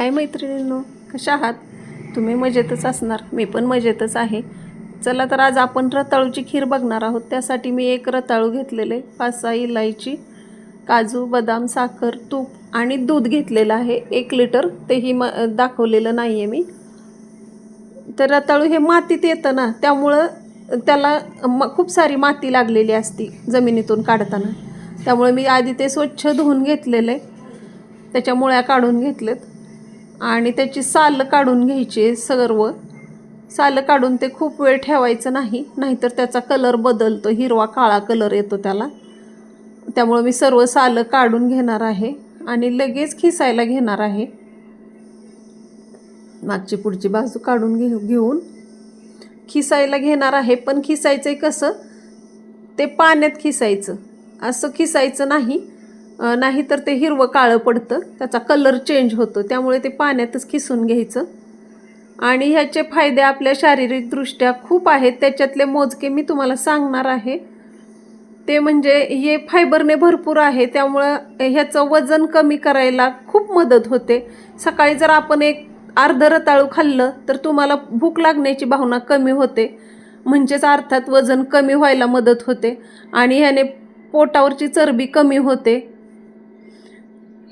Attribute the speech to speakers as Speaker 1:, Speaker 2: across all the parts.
Speaker 1: हाय मैत्रिणींनो कशा आहात? तुम्ही मजेतच असणार. मी पण मजेतच आहे. चला तर आज आपण रताळूची खीर बघणार आहोत. त्यासाठी मी एक रताळू घेतलेले पाच सहा इलायची काजू बदाम साखर तूप आणि दूध घेतलेलं आहे. एक लिटर तेही म दाखवलेलं नाही आहे मी. तर रताळू हे मातीत येतं ना त्यामुळं त्याला म खूप सारी माती लागलेली असती जमिनीतून काढताना. त्यामुळे मी आधी ते स्वच्छ धुवून घेतलेले. त्याच्या मुळ्या काढून घेतलेत. आणि त्याची साल काढून घ्यायची आहे सर्व. साल काढून ते खूप वेळ ठेवायचं नाही नाहीतर त्याचा कलर बदलतो हिरवा काळा कलर येतो त्याला. त्यामुळे मी सर्व सालं काढून घेणार आहे आणि लगेच खिसायला घेणार आहे. मागची पुढची बाजू काढून घे घेऊन खिसायला घेणार आहे पण खिसायचं आहे कसं? ते पाण्यात खिसायचं. असं खिसायचं नाही नाहीतर ते हिरवं काळं पडतं त्याचा कलर चेंज होतो त्यामुळे ते पाण्यातच खिसून घ्यायचं. आणि ह्याचे फायदे आपल्या शारीरिकदृष्ट्या खूप आहेत त्याच्यातले मोजके मी तुम्हाला सांगणार आहे. ते म्हणजे हे फायबरने भरपूर आहे त्यामुळं ह्याचं वजन कमी करायला खूप मदत होते. सकाळी जर आपण एक अर्ध रताळू खाल्लं तर तुम्हाला भूक लागण्याची भावना कमी होते. म्हणजेच अर्थात वजन कमी व्हायला मदत होते. आणि ह्याने पोटावरची चरबी कमी होते.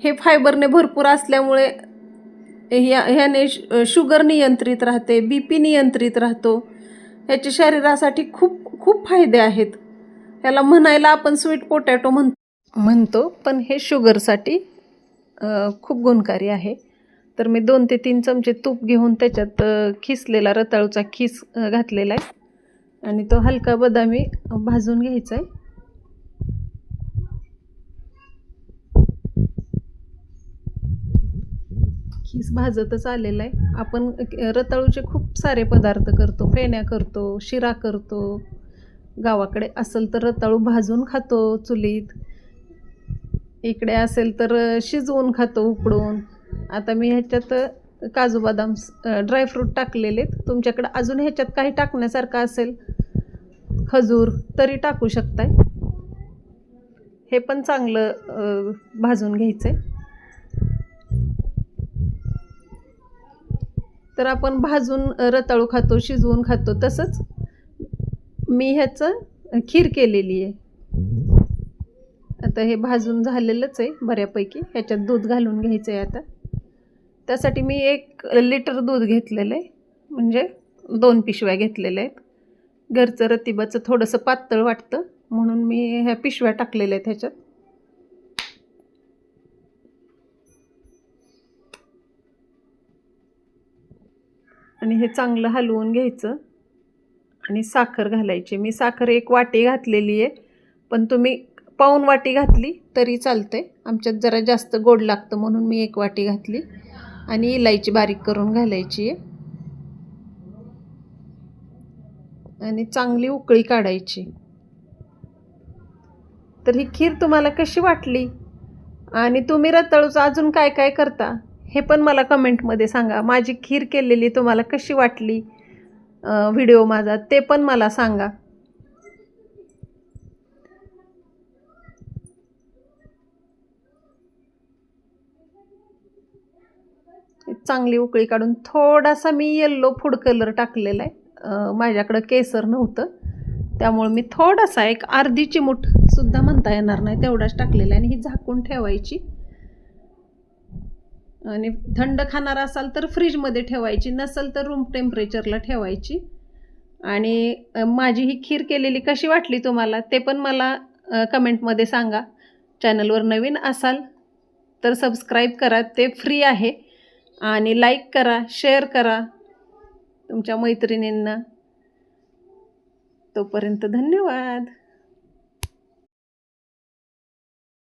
Speaker 1: हे फायबरने भरपूर असल्यामुळे ह्या ह्याने शुगर नियंत्रित राहते बी पी नियंत्रित राहतो. ह्याचे शरीरासाठी खूप खूप फायदे आहेत. ह्याला म्हणायला आपण स्वीट पोटॅटो म्हण म्हणतो पण हे शुगरसाठी खूप गुणकारी आहे. तर मी दोन ते तीन चमचे तूप घेऊन त्याच्यात खिसलेला रताळूचा खिस घातलेला आहे. आणि तो हलका बदामी भाजून घ्यायचा आहे. खीस भाजतच आलेला आहे. आपण रताळूचे खूप सारे पदार्थ करतो. फेण्या करतो शिरा करतो. गावाकडे असेल तर रताळू भाजून खातो चुलीत. इकडे असेल तर शिजवून खातो उकडून. आता मी ह्याच्यात काजू बदाम ड्रायफ्रूट टाकलेले आहेत तुमच्याकडे अजून ह्याच्यात काही टाकण्यासारखं असेल खजूर तरी टाकू शकताय. हे पण चांगलं भाजून घ्यायचं आहे तर आपण भाजून रताळू खातो शिजवून खातो. तसंच मी ह्याचं खीर केलेली आहे. आता हे भाजून झालेलंच आहे बऱ्यापैकी. ह्याच्यात दूध घालून घ्यायचं आहे आता. त्यासाठी मी एक लिटर दूध घेतलेलं आहे. म्हणजे दोन पिशव्या घेतलेल्या आहेत. घरचं रतिबाचं थोडंसं पातळ वाटतं. म्हणून मी ह्या पिशव्या टाकलेल्या आहेत ह्याच्यात. आणि हे चांगलं हलवून घ्यायचं. आणि साखर घालायची. मी साखर एक वाटी घातलेली आहे. पण तुम्ही पाऊन वाटी घातली तरी चालते आमच्यात जरा जास्त गोड लागतं म्हणून मी एक वाटी घातली. आणि इलायची बारीक करून घालायची आहे. आणि चांगली उकळी काढायची. तर ही खीर तुम्हाला कशी वाटली? आणि तुम्ही रताळूचं अजून काय काय करता? हे पण मला कमेंटमध्ये सांगा. माझी खीर केलेली तुम्हाला कशी वाटली व्हिडिओ माझा? ते पण मला सांगा. चांगली उकळी काढून थोडासा मी येल्लो फूड कलर टाकलेला आहे. माझ्याकडं केसर नव्हतं. त्यामुळे मी थोडासा एक अर्धी चिमूट सुद्धा म्हणता येणार नाही तेवढाच टाकलेला आहे आणि ही झाकून ठेवायची. आणि थंड खाणार असाल तर फ्रीजमध्ये ठेवायची नसेल तर रूम टेम्परेचरला ठेवायची. आणि माझी ही खीर केलेली कशी वाटली तुम्हाला ते पण मला कमेंटमध्ये सांगा. चॅनलवर नवीन असाल तर सबस्क्राईब करा ते फ्री आहे. आणि लाईक करा शेअर करा तुमच्या मैत्रिणींना. तोपर्यंत धन्यवाद.